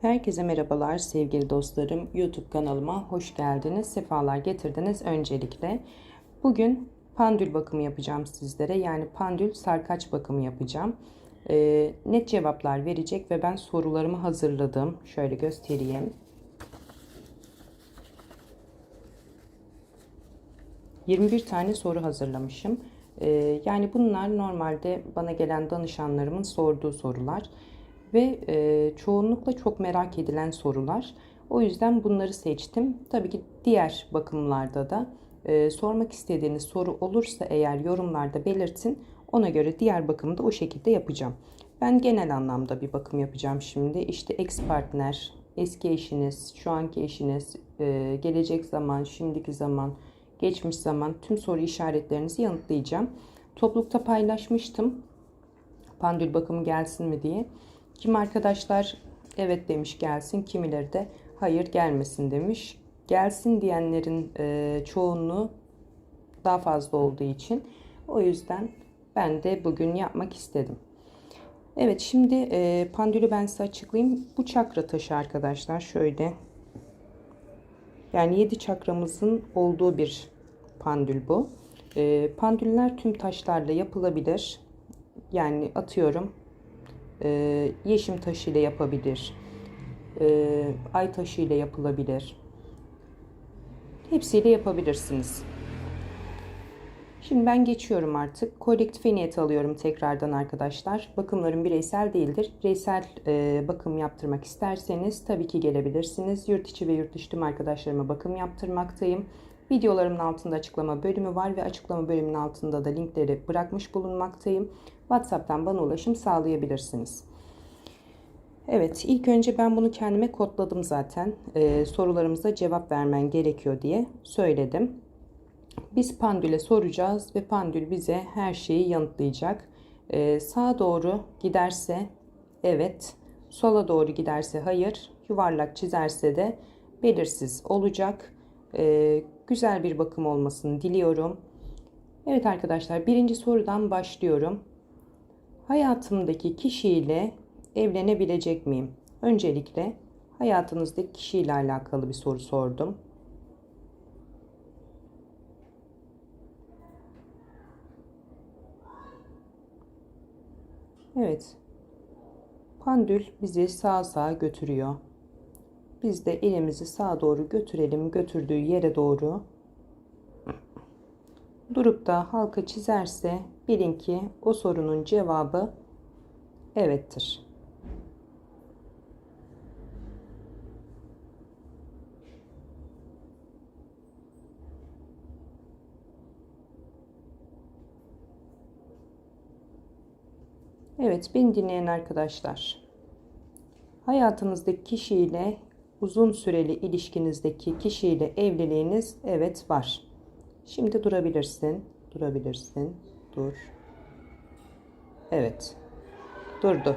Herkese merhabalar sevgili dostlarım. YouTube kanalıma hoş geldiniz. Sefalar getirdiniz öncelikle. Bugün pandül bakımı yapacağım sizlere. Yani pandül sarkaç bakımı yapacağım. Ee, net cevaplar verecek ve ben sorularımı hazırladım. Şöyle göstereyim. ...21 tane soru hazırlamışım. Ee, yani bunlar normalde bana gelen danışanlarımın sorduğu sorular ve e, çoğunlukla çok merak edilen sorular. O yüzden bunları seçtim. Tabii ki diğer bakımlarda da e, sormak istediğiniz soru olursa eğer yorumlarda belirtin. Ona göre diğer bakımı da o şekilde yapacağım. Ben genel anlamda bir bakım yapacağım şimdi. İşte ex partner, eski eşiniz, şu anki eşiniz, e, gelecek zaman, şimdiki zaman, geçmiş zaman tüm soru işaretlerinizi yanıtlayacağım. Toplulukta paylaşmıştım. Pandül bakımı gelsin mi diye. Kim arkadaşlar evet demiş gelsin, kimileri de hayır gelmesin demiş. Gelsin diyenlerin e, çoğunluğu daha fazla olduğu için o yüzden ben de bugün yapmak istedim. Evet şimdi e, pandülü ben size açıklayayım. Bu çakra taşı arkadaşlar şöyle. Yani 7 çakramızın olduğu bir pandül bu. E, pandüller tüm taşlarla yapılabilir. Yani atıyorum e, yeşim taşı ile yapabilir. E, ay taşı ile yapılabilir. Hepsiyle yapabilirsiniz. Şimdi ben geçiyorum artık. Kolektife niyet alıyorum tekrardan arkadaşlar. Bakımlarım bireysel değildir. Bireysel e, bakım yaptırmak isterseniz tabii ki gelebilirsiniz. Yurt içi ve yurt dışı tüm arkadaşlarıma bakım yaptırmaktayım. Videolarımın altında açıklama bölümü var ve açıklama bölümünün altında da linkleri bırakmış bulunmaktayım. WhatsApp'tan bana ulaşım sağlayabilirsiniz. Evet ilk önce ben bunu kendime kodladım zaten. Ee, sorularımıza cevap vermen gerekiyor diye söyledim. Biz Pandül'e soracağız ve Pandül bize her şeyi yanıtlayacak. Ee, sağa doğru giderse evet, sola doğru giderse hayır, yuvarlak çizerse de belirsiz olacak. Ee, güzel bir bakım olmasını diliyorum. Evet arkadaşlar birinci sorudan başlıyorum. Hayatımdaki kişiyle evlenebilecek miyim? Öncelikle hayatınızdaki kişiyle alakalı bir soru sordum. Evet. Pandül bizi sağa sağa götürüyor. Biz de elimizi sağa doğru götürelim. Götürdüğü yere doğru. Durup da halka çizerse bilin ki o sorunun cevabı evettir. Evet, beni dinleyen arkadaşlar. Hayatınızdaki kişiyle uzun süreli ilişkinizdeki kişiyle evliliğiniz evet var. Şimdi durabilirsin. Durabilirsin. Dur. Evet. Durdu.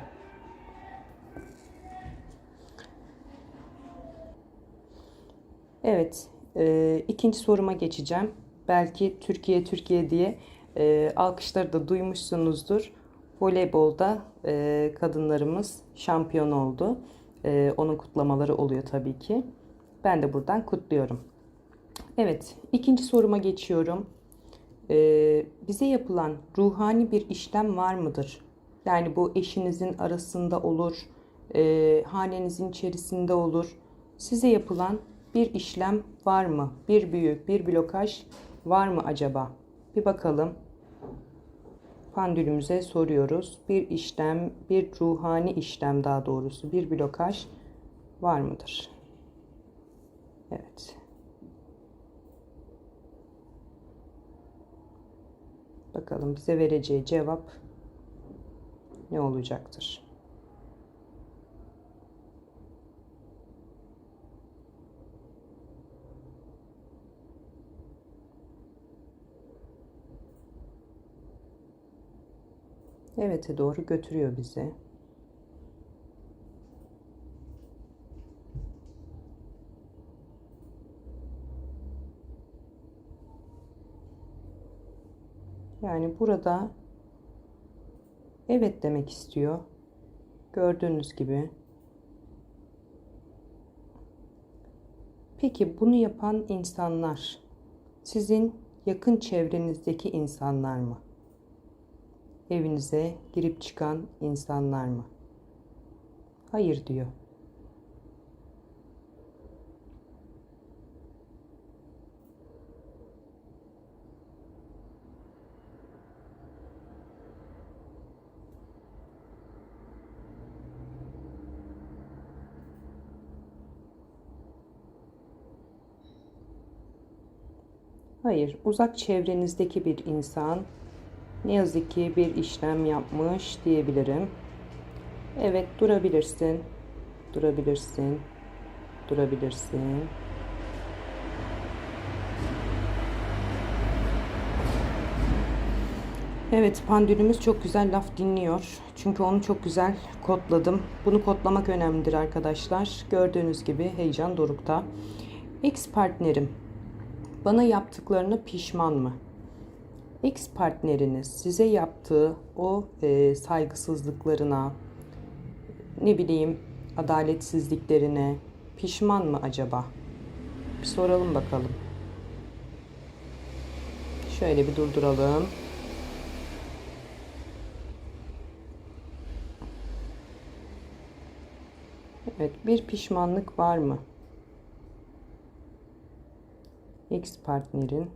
Evet. E, ikinci soruma geçeceğim. Belki Türkiye Türkiye diye e, alkışları da duymuşsunuzdur. Voleybolda e, kadınlarımız şampiyon oldu. E, onun kutlamaları oluyor tabii ki. Ben de buradan kutluyorum. Evet, ikinci soruma geçiyorum. Ee, bize yapılan ruhani bir işlem var mıdır? Yani bu eşinizin arasında olur, e, hanenizin içerisinde olur. Size yapılan bir işlem var mı? Bir büyü, bir blokaj var mı acaba? Bir bakalım. Pandülümüze soruyoruz. Bir işlem, bir ruhani işlem daha doğrusu, bir blokaj var mıdır? Evet. Bakalım bize vereceği cevap ne olacaktır? Evet'e doğru götürüyor bizi. Yani burada evet demek istiyor. Gördüğünüz gibi. Peki bunu yapan insanlar sizin yakın çevrenizdeki insanlar mı? Evinize girip çıkan insanlar mı? Hayır diyor. Hayır, uzak çevrenizdeki bir insan ne yazık ki bir işlem yapmış diyebilirim. Evet, durabilirsin. Durabilirsin. Durabilirsin. Evet, pandülümüz çok güzel laf dinliyor. Çünkü onu çok güzel kodladım. Bunu kodlamak önemlidir arkadaşlar. Gördüğünüz gibi heyecan dorukta. Ex partnerim bana yaptıklarını pişman mı? Ex partneriniz size yaptığı o e, saygısızlıklarına, ne bileyim adaletsizliklerine pişman mı acaba? Bir soralım bakalım. Şöyle bir durduralım. Evet, bir pişmanlık var mı? Ex partnerin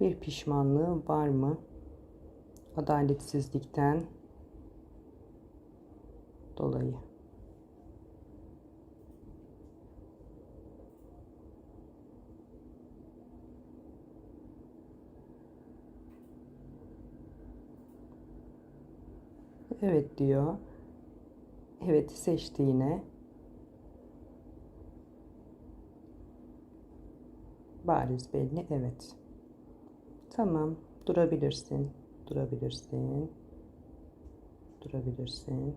bir pişmanlığı var mı? Adaletsizlikten dolayı. Evet diyor. Evet seçti yine. Bariz belli. Evet. Tamam. Durabilirsin. Durabilirsin. Durabilirsin.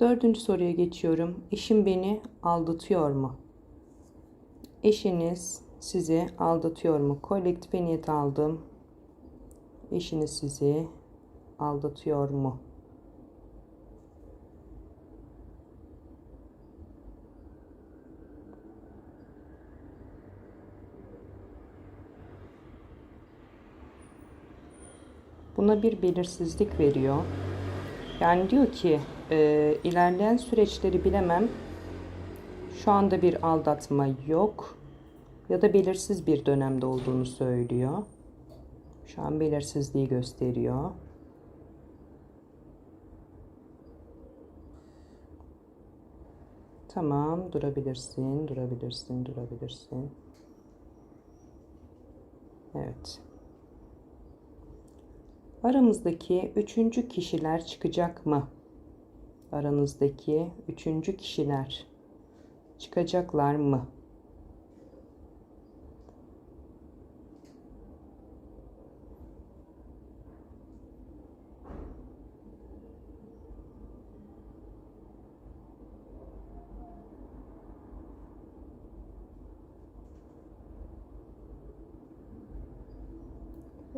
Dördüncü soruya geçiyorum. Eşim beni aldatıyor mu? Eşiniz sizi aldatıyor mu? Kolektife niyet aldım. Eşiniz sizi aldatıyor mu? Buna bir belirsizlik veriyor. Yani diyor ki e, ilerleyen süreçleri bilemem. Şu anda bir aldatma yok ya da belirsiz bir dönemde olduğunu söylüyor. Şu an belirsizliği gösteriyor. Tamam, durabilirsin, durabilirsin, durabilirsin. Evet. Aramızdaki üçüncü kişiler çıkacak mı? Aranızdaki üçüncü kişiler çıkacaklar mı?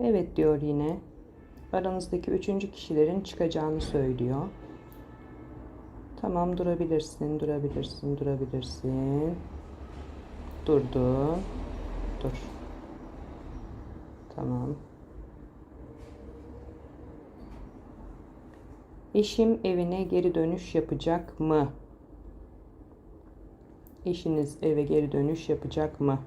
Evet diyor yine aranızdaki üçüncü kişilerin çıkacağını söylüyor. Tamam durabilirsin, durabilirsin, durabilirsin. Durdu. Dur. Tamam. Eşim evine geri dönüş yapacak mı? Eşiniz eve geri dönüş yapacak mı?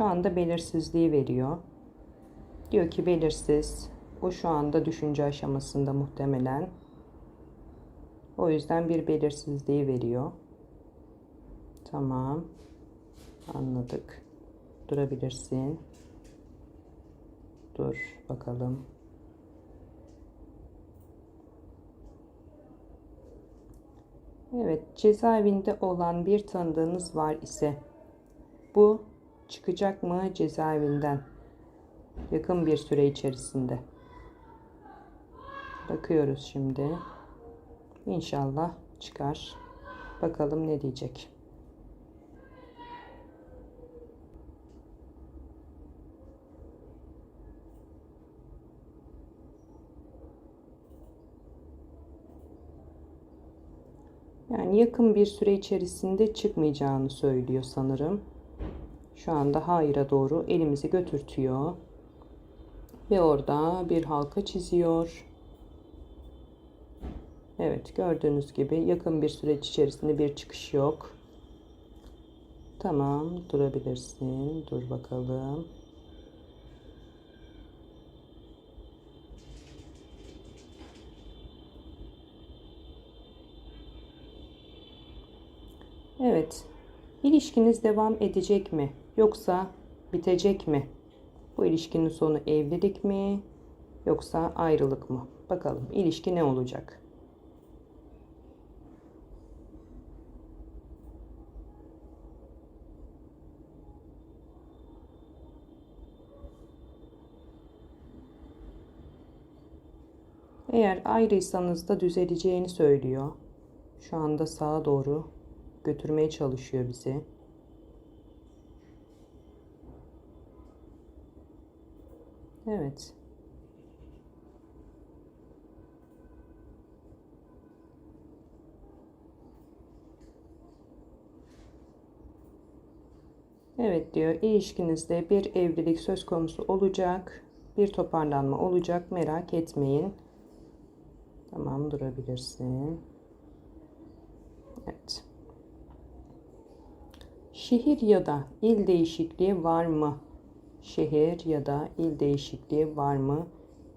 Şu anda belirsizliği veriyor. Diyor ki belirsiz. O şu anda düşünce aşamasında muhtemelen. O yüzden bir belirsizliği veriyor. Tamam. Anladık. Durabilirsin. Dur bakalım. Evet, cezaevinde olan bir tanıdığınız var ise bu çıkacak mı cezaevinden yakın bir süre içerisinde. Bakıyoruz şimdi. İnşallah çıkar. Bakalım ne diyecek. Yani yakın bir süre içerisinde çıkmayacağını söylüyor sanırım. Şu anda hayır'a doğru elimizi götürtüyor. Ve orada bir halka çiziyor. Evet gördüğünüz gibi yakın bir süreç içerisinde bir çıkış yok. Tamam durabilirsin. Dur bakalım. Evet. İlişkiniz devam edecek mi? Yoksa bitecek mi? Bu ilişkinin sonu evlilik mi? Yoksa ayrılık mı? Bakalım ilişki ne olacak? Eğer ayrıysanız da düzeleceğini söylüyor. Şu anda sağa doğru götürmeye çalışıyor bizi. Evet. Evet diyor ilişkinizde bir evlilik söz konusu olacak. Bir toparlanma olacak merak etmeyin. Tamam durabilirsin. Evet. Şehir ya da il değişikliği var mı? Şehir ya da il değişikliği var mı?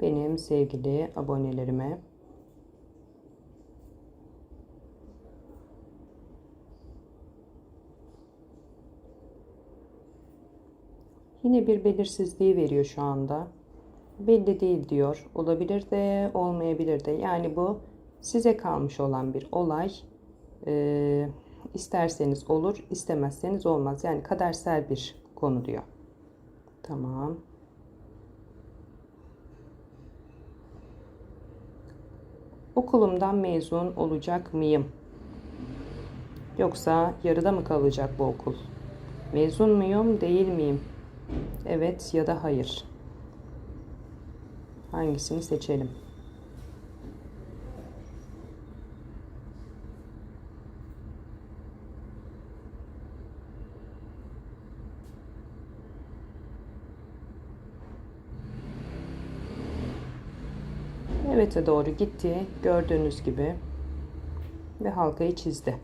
Benim sevgili abonelerime. Yine bir belirsizliği veriyor şu anda. Belli değil diyor. Olabilir de olmayabilir de. Yani bu size kalmış olan bir olay. Ee, isterseniz olur, istemezseniz olmaz. Yani kadersel bir konu diyor. Tamam. Okulumdan mezun olacak mıyım? Yoksa yarıda mı kalacak bu okul? Mezun muyum, değil miyim? Evet ya da hayır. Hangisini seçelim? Evet'e doğru gitti. Gördüğünüz gibi. Ve halkayı çizdi.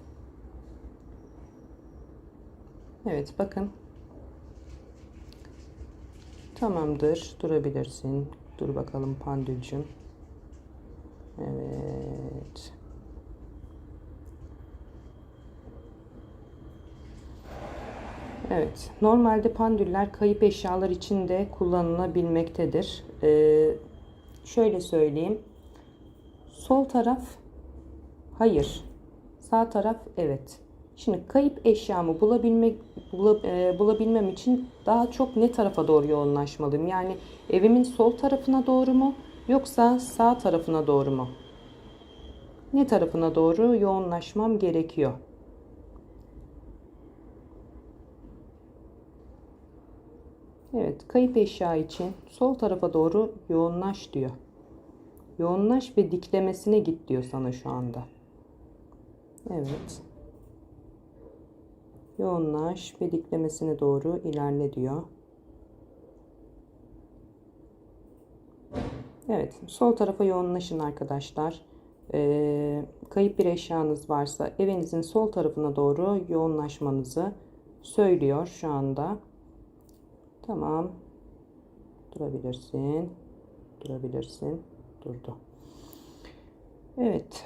Evet bakın. Tamamdır. Durabilirsin. Dur bakalım pandülcüm. Evet. Evet. Normalde pandüller kayıp eşyalar için de kullanılabilmektedir. Ee, şöyle söyleyeyim. Sol taraf hayır. Sağ taraf evet. Şimdi kayıp eşyamı bulabilmek bula, e, bulabilmem için daha çok ne tarafa doğru yoğunlaşmalıyım? Yani evimin sol tarafına doğru mu yoksa sağ tarafına doğru mu? Ne tarafına doğru yoğunlaşmam gerekiyor? Evet, kayıp eşya için sol tarafa doğru yoğunlaş diyor. Yoğunlaş ve diklemesine git diyor sana şu anda. Evet. Yoğunlaş ve diklemesine doğru ilerle diyor. Evet, sol tarafa yoğunlaşın arkadaşlar. Ee, kayıp bir eşyanız varsa evinizin sol tarafına doğru yoğunlaşmanızı söylüyor şu anda. Tamam. Durabilirsin. Durabilirsin. Durdu. Evet.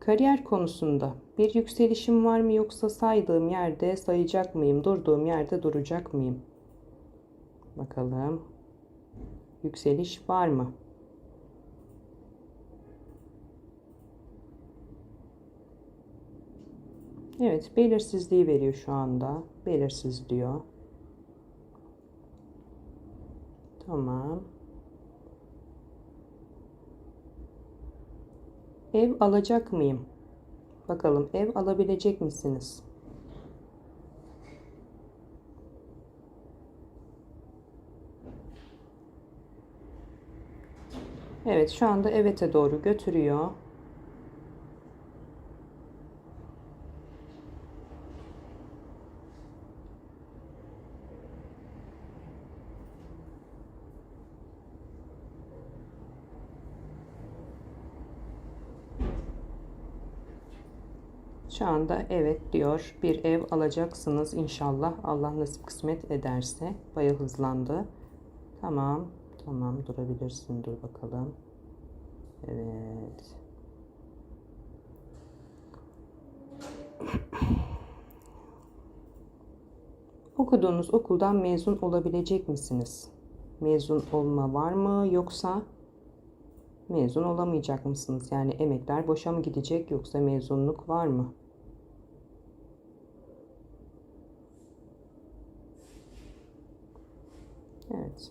Kariyer konusunda bir yükselişim var mı yoksa saydığım yerde sayacak mıyım? Durduğum yerde duracak mıyım? Bakalım. Yükseliş var mı? Evet, belirsizliği veriyor şu anda. Belirsiz diyor. Tamam. Ev alacak mıyım? Bakalım ev alabilecek misiniz? Evet şu anda evete doğru götürüyor. Şu anda evet diyor. Bir ev alacaksınız inşallah. Allah nasip kısmet ederse. Baya hızlandı. Tamam. Tamam durabilirsin. Dur bakalım. Evet. Okuduğunuz okuldan mezun olabilecek misiniz? Mezun olma var mı yoksa mezun olamayacak mısınız? Yani emekler boşa mı gidecek yoksa mezunluk var mı? Evet.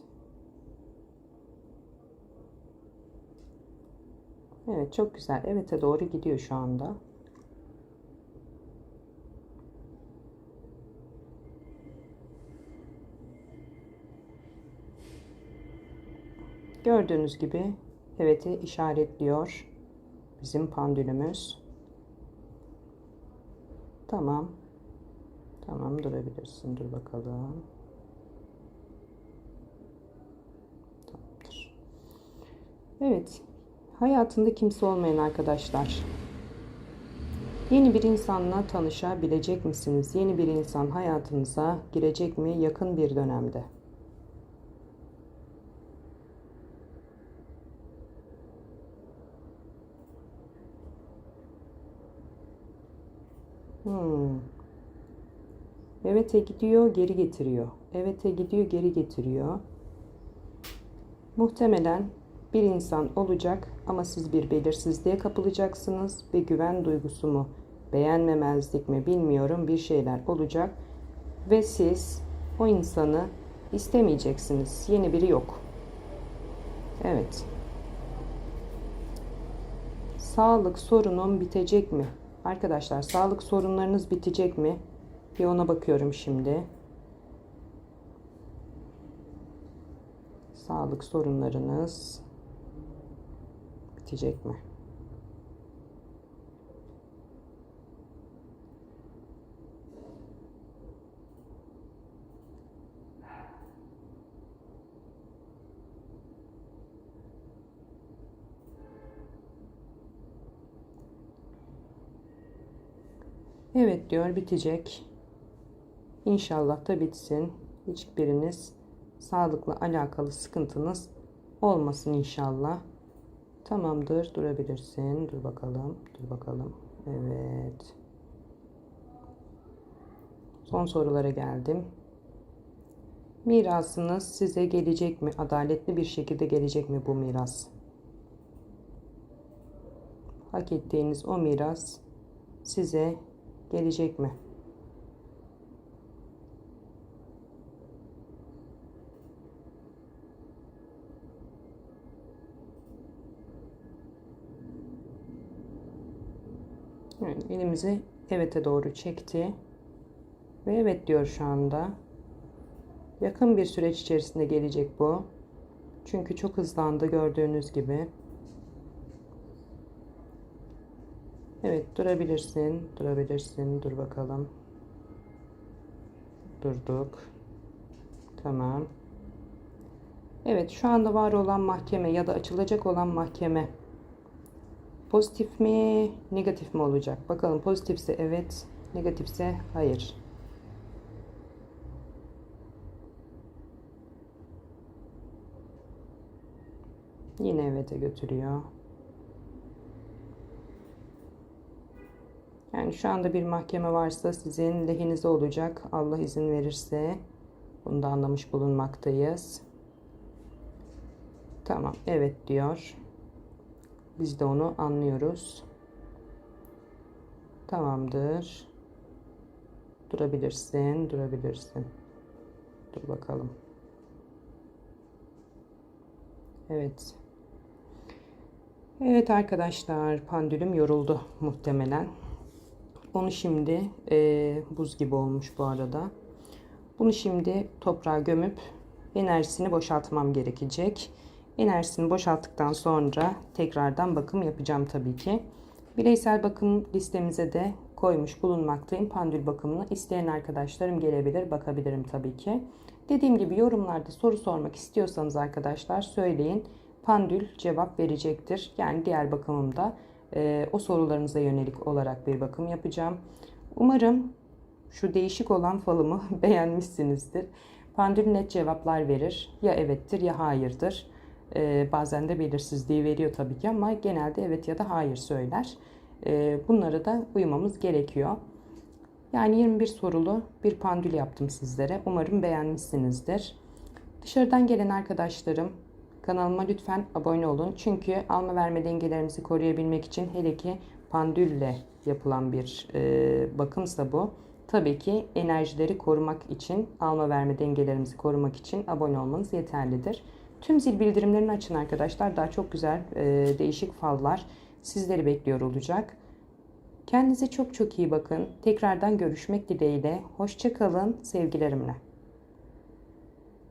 Evet çok güzel. Evet'e doğru gidiyor şu anda. Gördüğünüz gibi evet'i işaretliyor bizim pandülümüz. Tamam. Tamam durabilirsin. Dur bakalım. Tamamdır. Evet. Hayatında kimse olmayan arkadaşlar. Yeni bir insanla tanışabilecek misiniz? Yeni bir insan hayatınıza girecek mi yakın bir dönemde? Hmm. Evet'e gidiyor, geri getiriyor. Evet'e gidiyor, geri getiriyor. Muhtemelen bir insan olacak ama siz bir belirsizliğe kapılacaksınız ve güven duygusu mu, beğenmemezlik mi bilmiyorum bir şeyler olacak ve siz o insanı istemeyeceksiniz. Yeni biri yok. Evet. Sağlık sorunum bitecek mi? Arkadaşlar sağlık sorunlarınız bitecek mi? Bir ona bakıyorum şimdi. Sağlık sorunlarınız bitecek mi? Evet diyor bitecek. İnşallah da bitsin. Hiçbiriniz sağlıkla alakalı sıkıntınız olmasın inşallah. Tamamdır. Durabilirsin. Dur bakalım. Dur bakalım. Evet. Son sorulara geldim. Mirasınız size gelecek mi? Adaletli bir şekilde gelecek mi bu miras? Hak ettiğiniz o miras size gelecek mi? Elimizi evet'e doğru çekti. Ve evet diyor şu anda. Yakın bir süreç içerisinde gelecek bu. Çünkü çok hızlandı gördüğünüz gibi. Evet durabilirsin. Durabilirsin. Dur bakalım. Durduk. Tamam. Evet şu anda var olan mahkeme ya da açılacak olan mahkeme pozitif mi negatif mi olacak? Bakalım pozitifse evet negatifse hayır. Yine evet'e götürüyor. Yani şu anda bir mahkeme varsa sizin lehinize olacak. Allah izin verirse bunu da anlamış bulunmaktayız. Tamam evet diyor. Biz de onu anlıyoruz. Tamamdır. Durabilirsin, durabilirsin. Dur bakalım. Evet. Evet arkadaşlar, pandülüm yoruldu muhtemelen. Onu şimdi e, buz gibi olmuş bu arada. Bunu şimdi toprağa gömüp enerjisini boşaltmam gerekecek. Enerjisini boşalttıktan sonra tekrardan bakım yapacağım tabii ki. Bireysel bakım listemize de koymuş bulunmaktayım. Pandül bakımını isteyen arkadaşlarım gelebilir, bakabilirim tabii ki. Dediğim gibi yorumlarda soru sormak istiyorsanız arkadaşlar söyleyin. Pandül cevap verecektir. Yani diğer bakımımda e, o sorularınıza yönelik olarak bir bakım yapacağım. Umarım şu değişik olan falımı beğenmişsinizdir. Pandül net cevaplar verir. Ya evettir ya hayırdır. Ee, bazen de belirsizliği veriyor tabii ki ama genelde evet ya da hayır söyler. Ee, bunlara da uymamız gerekiyor. Yani 21 sorulu bir pandül yaptım sizlere. Umarım beğenmişsinizdir. Dışarıdan gelen arkadaşlarım kanalıma lütfen abone olun. Çünkü alma verme dengelerimizi koruyabilmek için hele ki pandülle yapılan bir e, bakımsa bu. Tabii ki enerjileri korumak için, alma verme dengelerimizi korumak için abone olmanız yeterlidir. Tüm zil bildirimlerini açın arkadaşlar. Daha çok güzel e, değişik fallar sizleri bekliyor olacak. Kendinize çok çok iyi bakın. Tekrardan görüşmek dileğiyle. Hoşçakalın sevgilerimle.